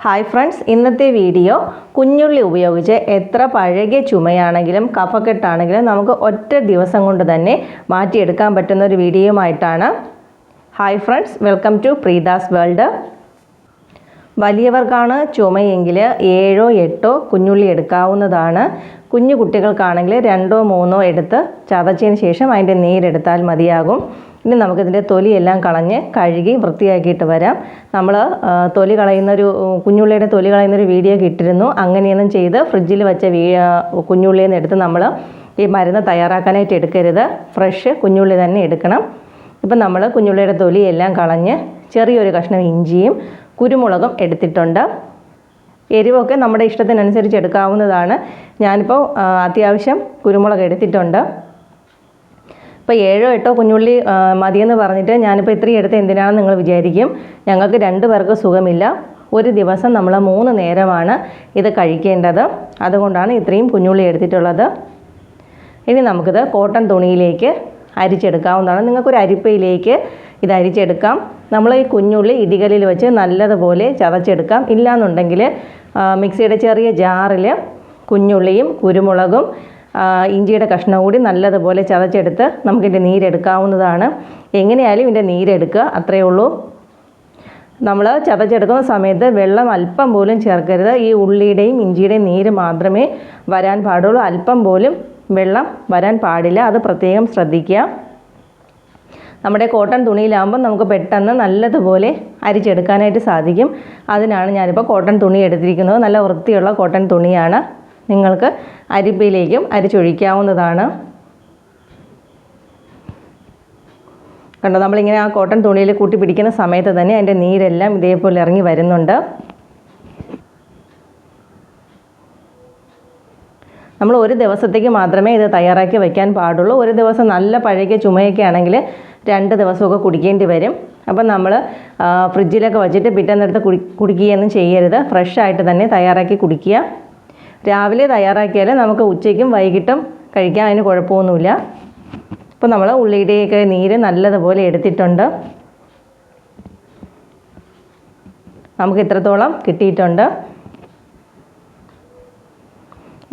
Hi friends ഇന്നത്തെ video കുഞ്ഞുള്ളി ഉപയോഗിച്ച് എത്ര പഴകിയ ചുമയാണെങ്കിലും കഫക്കെട്ടാണെങ്കിലും നമുക്ക് ഒറ്റ ദിവസം കൊണ്ട് തന്നെ മാറ്റിയെടുക്കാൻ പറ്റുന്ന ഒരു വീഡിയോയുമായിട്ടാണ് hi friends welcome to Preetha's world വലിയവർക്കാണ് ചുമയെങ്കിൽ ഏഴോ എട്ടോ കുഞ്ഞുള്ളി എടുക്കാവുന്നതാണ്. കുഞ്ഞു കുട്ടികൾക്കാണെങ്കിൽ രണ്ടോ മൂന്നോ എടുത്ത് ചതച്ചതിന് ശേഷം അതിന്റെ നീരെടുത്താൽ മതിയാകും. ഇനി നമുക്കിതിന്റെ തൊലിയെല്ലാം കളഞ്ഞ് കഴുകി വൃത്തിയാക്കിയിട്ട് വരാം. നമ്മൾ തൊലി കളയുന്നൊരു കുഞ്ഞുള്ളിയുടെ തൊലി കളയുന്നൊരു വീഡിയോ കിട്ടിരുന്നു. അങ്ങനെയൊന്നും ചെയ്ത് ഫ്രിഡ്ജിൽ വെച്ച വീ കുഞ്ഞുള്ളിയിൽ എടുത്ത് നമ്മൾ ഈ മരുന്ന് തയ്യാറാക്കാനായിട്ട് എടുക്കരുത്. ഫ്രഷ് കുഞ്ഞുള്ളി തന്നെ എടുക്കണം. ഇപ്പം നമ്മൾ കുഞ്ഞുള്ളിയുടെ തൊലിയെല്ലാം കളഞ്ഞ് ചെറിയൊരു കഷ്ണം ഇഞ്ചിയും കുരുമുളകും എടുത്തിട്ടുണ്ട്. എരിവൊക്കെ നമ്മുടെ ഇഷ്ടത്തിനനുസരിച്ച് എടുക്കാവുന്നതാണ്. ഞാനിപ്പോൾ അത്യാവശ്യം കുരുമുളക് എടുത്തിട്ടുണ്ട്. ഇപ്പോൾ ഏഴോ എട്ടോ കുഞ്ഞുള്ളി മതിയെന്ന് പറഞ്ഞിട്ട് ഞാനിപ്പോൾ ഇത്രയും എടുത്ത് എന്തിനാണെന്ന് നിങ്ങൾ വിചാരിക്കും. ഞങ്ങൾക്ക് രണ്ട് പേർക്ക് സുഖമില്ല. ഒരു ദിവസം നമ്മൾ മൂന്ന് നേരമാണ് ഇത് കഴിക്കേണ്ടത്. അതുകൊണ്ടാണ് ഇത്രയും കുഞ്ഞുള്ളി എടുത്തിട്ടുള്ളത്. ഇനി നമുക്കിത് കോട്ടൺ തുണിയിലേക്ക് അരിച്ചെടുക്കാവുന്നതാണ്. നിങ്ങൾക്കൊരു അരിപ്പയിലേക്ക് ഇത് അരിച്ചെടുക്കാം നമ്മൾ ഈ കുഞ്ഞുള്ളി ഇടികലിൽ വെച്ച് നല്ലതുപോലെ ചതച്ചെടുക്കാം. ഇല്ലാന്നുണ്ടെങ്കിൽ മിക്സിയുടെ ചെറിയ ജാറിൽ കുഞ്ഞുള്ളിയും കുരുമുളകും ഇഞ്ചിയുടെ കഷ്ണം കൂടി നല്ലതുപോലെ ചതച്ചെടുത്ത് നമുക്കിതിന്റെ നീരെടുക്കാവുന്നതാണ്. എങ്ങനെയായാലും ഇതിന്റെ നീരെടുക്കുക അത്രയേ ഉള്ളൂ. നമ്മൾ ചതച്ചെടുക്കുന്ന സമയത്ത് വെള്ളം അല്പം പോലും ചേർക്കരുത്. ഈ ഉള്ളിയുടെയും ഇഞ്ചിയുടെയും നീര് മാത്രമേ വരാൻ പാടുള്ളൂ. അല്പം പോലും വെള്ളം വരാൻ പാടില്ല. അത് പ്രത്യേകം ശ്രദ്ധിക്കുക. നമ്മുടെ കോട്ടൺ തുണിയിലാകുമ്പോൾ നമുക്ക് പെട്ടെന്ന് നല്ലതുപോലെ അരിച്ചെടുക്കാനായിട്ട് സാധിക്കും. അതിനാണ് ഞാനിപ്പോൾ കോട്ടൺ തുണി എടുത്തിരിക്കുന്നത്. നല്ല വൃത്തിയുള്ള കോട്ടൺ തുണിയാണ്. നിങ്ങൾക്ക് അരിപ്പയിലേക്കും അരിച്ചൊഴിക്കാവുന്നതാണ്. കണ്ടോ നമ്മളിങ്ങനെ ആ കോട്ടൺ തുണിയിൽ കൂട്ടി പിടിക്കുന്ന സമയത്ത് തന്നെ അതിന്റെ നീരെല്ലാം ഇതേപോലെ ഇറങ്ങി വരുന്നുണ്ട്. നമ്മൾ ഒരു ദിവസത്തേക്ക് മാത്രമേ ഇത് തയ്യാറാക്കി വയ്ക്കാൻ പാടുള്ളൂ. ഒരു ദിവസം നല്ല പഴകിയ ചുമയൊക്കെ ആണെങ്കിൽ രണ്ട് ദിവസമൊക്കെ കുടിക്കേണ്ടി വരും. അപ്പം നമ്മൾ ഫ്രിഡ്ജിലൊക്കെ വെച്ചിട്ട് പിറ്റേന്നെടുത്ത് കുടി കുടിക്കുകയൊന്നും ചെയ്യരുത്. ഫ്രഷ് ആയിട്ട് തന്നെ തയ്യാറാക്കി കുടിക്കുക. രാവിലെ തയ്യാറാക്കിയാൽ നമുക്ക് ഉച്ചയ്ക്കും വൈകിട്ടും കഴിക്കാൻ അതിന് കുഴപ്പമൊന്നുമില്ല. ഇപ്പോൾ നമ്മൾ ഉള്ളിയുടെയൊക്കെ നീര് നല്ലതുപോലെ എടുത്തിട്ടുണ്ട്. നമുക്ക് ഇത്രത്തോളം കിട്ടിയിട്ടുണ്ട്.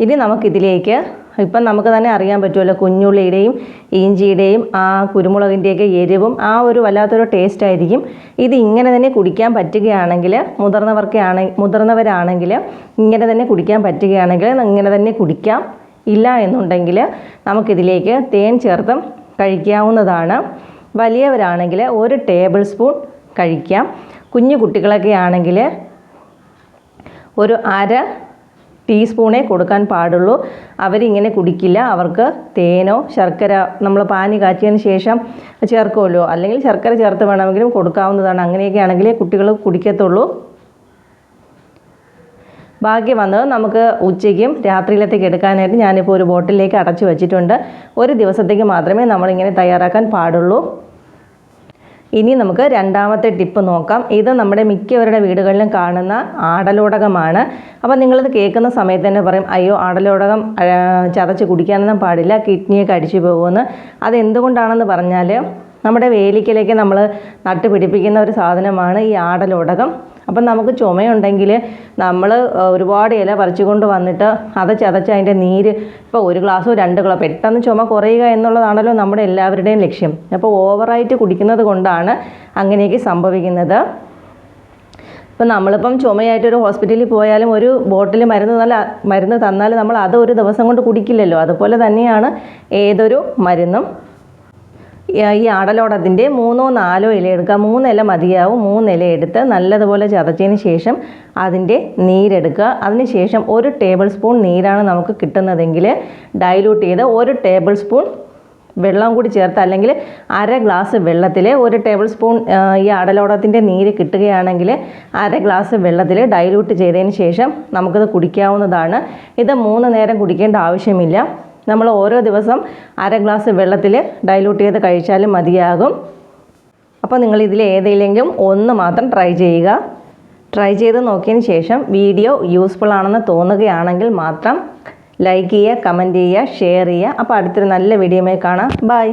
ഇനി നമുക്കിതിലേക്ക് ഇപ്പം നമുക്ക് തന്നെ അറിയാൻ പറ്റുമല്ലോ കുഞ്ഞുള്ളിയുടെയും ഇഞ്ചിയുടെയും ആ കുരുമുളകിന്റെയൊക്കെ എരിവും ആ ഒരു വല്ലാത്തൊരു ടേസ്റ്റ് ആയിരിക്കും. ഇത് ഇങ്ങനെ തന്നെ കുടിക്കാൻ പറ്റുകയാണെങ്കിൽ മുതിർന്നവർക്ക് ആണ് മുതിർന്നവരാണെങ്കിൽ ഇങ്ങനെ തന്നെ കുടിക്കാൻ പറ്റുകയാണെങ്കിൽ ഇങ്ങനെ തന്നെ കുടിക്കാം. ഇല്ല എന്നുണ്ടെങ്കിൽ നമുക്കിതിലേക്ക് തേൻ ചേർത്തും കഴിക്കാവുന്നതാണ്. വലിയവരാണെങ്കിൽ ഒരു ടേബിൾ സ്പൂൺ കഴിക്കാം. കുഞ്ഞു കുട്ടികളൊക്കെ ആണെങ്കിൽ ഒരു അര ടീസ്പൂണേ കൊടുക്കാൻ പാടുള്ളൂ. അവരിങ്ങനെ കുടിക്കില്ല. അവർക്ക് തേനോ ശർക്കര നമ്മൾ പാനി കാച്ചിയതിന് ശേഷം ചേർക്കുമല്ലോ. അല്ലെങ്കിൽ ശർക്കര ചേർത്ത് വേണമെങ്കിലും കൊടുക്കാവുന്നതാണ്. അങ്ങനെയൊക്കെ ആണെങ്കിലേ കുട്ടികൾ കുടിക്കത്തുള്ളൂ. ബാക്കി വന്നത് നമുക്ക് ഉച്ചയ്ക്കും രാത്രിയിലത്തേക്ക് എടുക്കാനായിട്ട് ഞാനിപ്പോൾ ഒരു ബോട്ടിലേക്ക് അടച്ചു വെച്ചിട്ടുണ്ട്. ഒരു ദിവസത്തേക്ക് മാത്രമേ നമ്മളിങ്ങനെ തയ്യാറാക്കാൻ പാടുള്ളൂ. ഇനി നമുക്ക് രണ്ടാമത്തെ ടിപ്പ് നോക്കാം. ഇത് നമ്മുടെ മിക്കവരുടെ വീടുകളിലും കാണുന്ന ആടലോടകമാണ്. അപ്പോൾ നിങ്ങളിത് കേൾക്കുന്ന സമയത്ത് തന്നെ പറയും അയ്യോ ആടലോടകം ചതച്ച് കുടിക്കാനൊന്നും പാടില്ല കിഡ്നിയൊക്കെ അടിച്ചു പോകുമെന്ന്. അതെന്തുകൊണ്ടാണെന്ന് പറഞ്ഞാൽ നമ്മുടെ വേലിക്കലേക്ക് നമ്മൾ നട്ടുപിടിപ്പിക്കുന്ന ഒരു സാധനമാണ് ഈ ആടലോടകം. അപ്പം നമുക്ക് ചുമയുണ്ടെങ്കിൽ നമ്മൾ ഒരുപാട് ഇല പറിച്ചുകൊണ്ട് വന്നിട്ട് അത് ചതച്ച് അതിന്റെ നീര് ഇപ്പോൾ ഒരു ഗ്ലാസ്സോ രണ്ട് ഗ്ലാസ് പെട്ടെന്ന് ചുമ കുറയുക എന്നുള്ളതാണല്ലോ നമ്മുടെ എല്ലാവരുടെയും ലക്ഷ്യം. അപ്പോൾ ഓവറായിട്ട് കുടിക്കുന്നത് കൊണ്ടാണ് അങ്ങനെയൊക്കെ സംഭവിക്കുന്നത്. ഇപ്പം നമ്മളിപ്പം ചുമയായിട്ട് ഒരു ഹോസ്പിറ്റലിൽ പോയാലും ഒരു ബോട്ടിൽ മരുന്ന് നല്ല മരുന്ന് തന്നാൽ നമ്മൾ അത് ഒരു ദിവസം കൊണ്ട് കുടിക്കില്ലല്ലോ. അതുപോലെ തന്നെയാണ് ഏതൊരു മരുന്നും ഈ ആടലോടത്തിന്റെ മൂന്നോ നാലോ ഇല എടുക്കുക. മൂന്നില മതിയാവും. മൂന്നില എടുത്ത് നല്ലതുപോലെ ചതച്ചതിന് ശേഷം അതിന്റെ നീരെടുക്കുക. അതിന് ശേഷം ഒരു ടേബിൾ സ്പൂൺ നീരാണ് നമുക്ക് കിട്ടുന്നതെങ്കിൽ ഡൈലൂട്ട് ചെയ്ത് ഒരു ടേബിൾ സ്പൂൺ വെള്ളം കൂടി ചേർത്ത് അല്ലെങ്കിൽ അര ഗ്ലാസ് വെള്ളത്തിൽ ഒരു ടേബിൾ സ്പൂൺ ഈ അടലോടത്തിന്റെ നീര് കിട്ടുകയാണെങ്കിൽ അര ഗ്ലാസ് വെള്ളത്തിൽ ഡൈലൂട്ട് ചെയ്തതിന് ശേഷം നമുക്കത് കുടിക്കാവുന്നതാണ്. ഇത് മൂന്ന് നേരം കുടിക്കേണ്ട ആവശ്യമില്ല. നമ്മൾ ഓരോ ദിവസം അര ഗ്ലാസ് വെള്ളത്തിൽ ഡൈലൂട്ട് ചെയ്ത് കഴിച്ചാലും മതിയാകും. അപ്പോൾ നിങ്ങൾ ഇതിൽ ഏതെങ്കിലും ഒന്ന് മാത്രം ട്രൈ ചെയ്യുക. ട്രൈ ചെയ്ത് നോക്കിയതിന് ശേഷം വീഡിയോ യൂസ്ഫുൾ ആണെന്ന് തോന്നുകയാണെങ്കിൽ മാത്രം ലൈക്ക് ചെയ്യുക കമന്റ് ചെയ്യുക ഷെയർ ചെയ്യുക. അപ്പോൾ അടുത്തൊരു നല്ല വീഡിയോമായി കാണാം. ബൈ